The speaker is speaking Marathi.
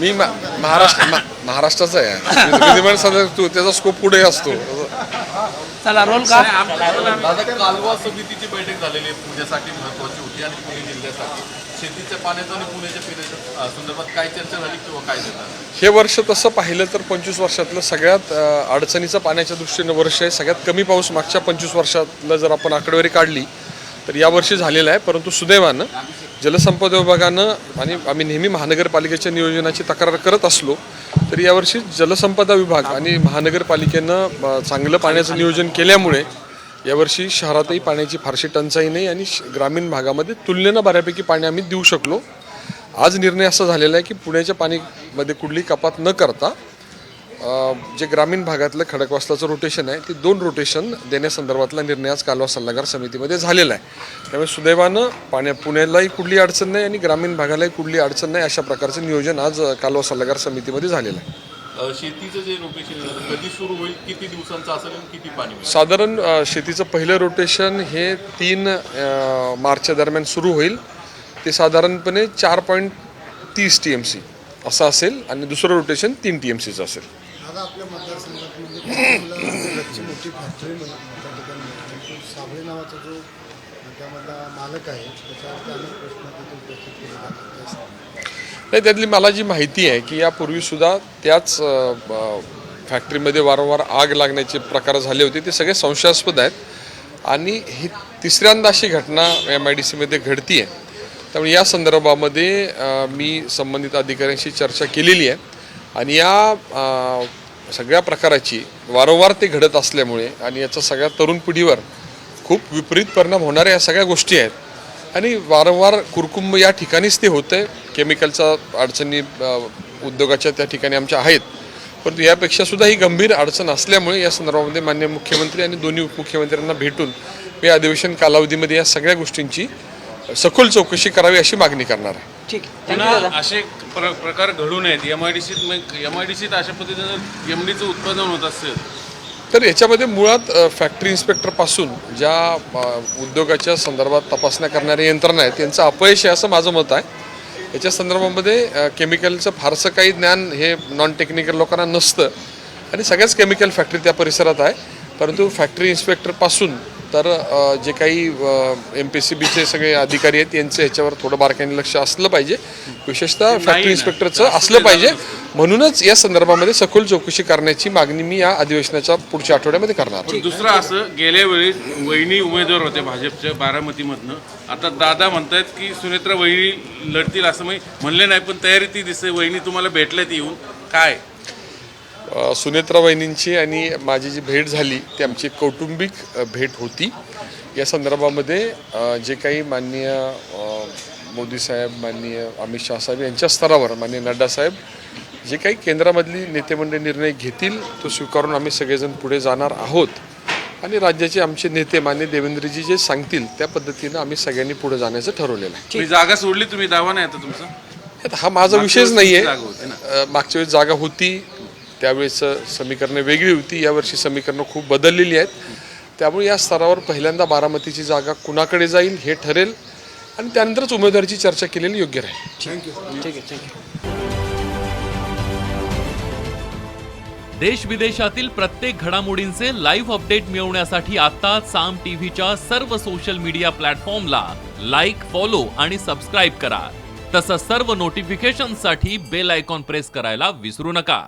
मी महाराष्ट्र महाराष्ट्राचा आहे. विधिमंडळ सदस्य त्याचा स्कोप पुढे असतो. चला रोल का? कालवा समितीची बैठक झालेली पुण्यासाठी महत्वाची होती आणि पुणे जिल्ह्यासाठी. शेतीच्या पाण्याचं आणि पुण्याच्या पिण्याच्या संदर्भात काय चर्चा झाली किंवा काय झालं? हे वर्ष तसं पाहिलं तर पंचवीस वर्षातलं सगळ्यात अडचणीचं पाण्याच्या दृष्टीनं वर्ष आहे. सगळ्यात कमी पाऊस मागच्या पंचवीस वर्षातलं जर आपण आकडेवारी काढली तर यावर्षी झालेलं आहे. परंतु सुदैवानं जलसंपदा विभागानं आणि आम्ही नेहमी महानगरपालिकेच्या नियोजनाची तक्रार करत असलो तर यावर्षी जलसंपदा विभाग आणि महानगरपालिकेनं चांगलं पाण्याचं नियोजन केल्यामुळे यावर्षी शहरातही पाण्याची फारशी टंचाई नाही आणि श- ग्रामीण भागामध्ये तुलनेनं बऱ्यापैकी पाणी आम्ही देऊ शकलो. आज निर्णय असा झालेला आहे की पुण्याच्या पाणीमध्ये कुठली कपात न करता जे ग्रामीण भागातलं खडकवासलाचं रोटेशन आहे ते दोन रोटेशन देण्यासंदर्भातला निर्णय आज कालवा सल्लागार समितीमध्ये झालेला आहे. त्यामुळे सुदैवानं पाण्या पुण्यालाही कुठली अडचण नाही आणि ग्रामीण भागालाही कुठली अडचण नाही अशा प्रकारचं नियोजन आज कालवा सल्लागार समितीमध्ये झालेलं आहे. शेतीचं जे रोटेशन कधी सुरू होईल किती दिवसांचं असेल किती पाणी साधारण शेतीचं पहिलं रोटेशन हे तीन मार्चच्या दरम्यान सुरू होईल. ते साधारणपणे चार पॉईंट तीस टी एम सी असं असेल आणि दुसरं रोटेशन तीन टी एम सीचं असेल. आता आपल्या मतदारसंघात कोकणला गच्ची मोठी फॅक्टरी म्हणून त्या ठिकाणी परंतु साबळे नावाचा जो त्यामधला मालक आहे त्याच्यावरती अनेक प्रश्न तिथे उपस्थित केले जातात काय सांगाल? नाही त्यातली मला जी माहिती आहे की यापूर्वीसुद्धा त्याच फॅक्टरीमध्ये वारंवार आग लागण्याचे प्रकार झाले होते. ते सगळे संशयास्पद आहेत. आणि ही तिसऱ्यांदा अशी घटना एम आय डी सीमध्ये घडती आहे त्यामुळे या संदर्भामध्ये मी संबंधित अधिकाऱ्यांशी चर्चा केलेली आहे. आणि या सगळ्या प्रकाराची वारंवार ते घडत असल्यामुळे आणि याचा सगळ्या तरुण पिढीवर खूप विपरीत परिणाम होणाऱ्या या सगळ्या गोष्टी आहेत. आणि वारंवार कुरकुंब या ठिकाणीच ते होतं आहे केमिकलचा अडचणी उद्योगाच्या त्या ठिकाणी आमच्या आहेत. परंतु यापेक्षा सुद्धा ही गंभीर अडचण असल्यामुळे या संदर्भामध्ये मान्य मुख्यमंत्री आणि दोन्ही उपमुख्यमंत्र्यांना भेटून या अधिवेशन कालावधीमध्ये या सगळ्या गोष्टींची सखोल चौकशी करावी अशी मागणी करणार आहे. ठीक. पुन्हा असे प्र प्रकार घडू नयेत. एम आय डी सीत एम आय डी सीत अशा पद्धतीनं एम डीचं उत्पादन होत असेल. तर याच्यामध्ये मुळात फॅक्टरी इन्स्पेक्टरपासून ज्या उद्योगाच्या संदर्भात तपासण्या करणाऱ्या यंत्रणा आहेत त्यांचं अपयश आहे असं माझं मत आहे. याच्या संदर्भामध्ये केमिकलचं फारसं काही ज्ञान हे नॉन टेक्निकल लोकांना नसतं. आणि सगळ्याच केमिकल फॅक्टरी त्या परिसरात आहे. परंतु फॅक्टरी इन्स्पेक्टरपासून तर जे काही एम पी सी बीचे सगळे अधिकारी आहेत यांचं याच्यावर थोडं बारकाईने लक्ष असलं पाहिजे. विशेषतः फॅक्टरी इन्स्पेक्टरचं असलं पाहिजे. म्हणूनच या संदर्भामध्ये सखोल चौकशी करण्याची मागणी मी या अधिवेशनाच्या पुढच्या आठवड्यामध्ये करणार. दुसरं असं गेल्या वेळी वहिनी उमेदवार होते भाजपच्या बारामतीमधनं. आता दादा म्हणतायत की सुनेत्रा वहिनी लढतील असं मी म्हणले नाही पण तयारी ती दिसते. वहिनी तुम्हाला भेटल्यात येऊन. काय? सुनेत्रा वहिनींची आणि माझी जी भेट झाली ती आमची कौटुंबिक भेट होती. या संदर्भामध्ये जे काही माननीय मोदी साहेब माननीय अमित शहा साहेब यांच्या स्तरावर माननीय नड्डा साहेब जे काही केंद्रामधली नेतेमंडळी निर्णय घेतील तो स्वीकारून आम्ही सगळेजण पुढे जाणार आहोत. आणि राज्याचे आमचे नेते मान्य देवेंद्रजी जे सांगतील त्या पद्धतीनं आम्ही सगळ्यांनी पुढे जाण्याचं ठरवलेलं आहे. जागा सोडली तुम्ही दावा नाही आता तुमचा? हा माझा विषयच नाही आहे मागच्या वेळेस जागा होती. त्यावेळेस समीकरणं वेगळी होती. यावर्षी समीकरणं खूप बदललेली आहेत. त्यामुळे या स्तरावर पहिल्यांदा बारामतीची जागा कुणाकडे जाईल हे ठरेल आणि त्यानंतरच उमेदवारीची चर्चा केलेली योग्य राहील. ठीक आहे थँक्यू देश विदेशातील प्रत्येक घडामोडींचे लाईव्ह अपडेट मिळवण्यासाठी आता साम टीव्हीच्या सर्व सोशल मीडिया प्लॅटफॉर्मला लाईक फॉलो आणि सबस्क्राईब करा. तसंच सर्व नोटिफिकेशनसाठी बेल आयकॉन प्रेस करायला विसरू नका.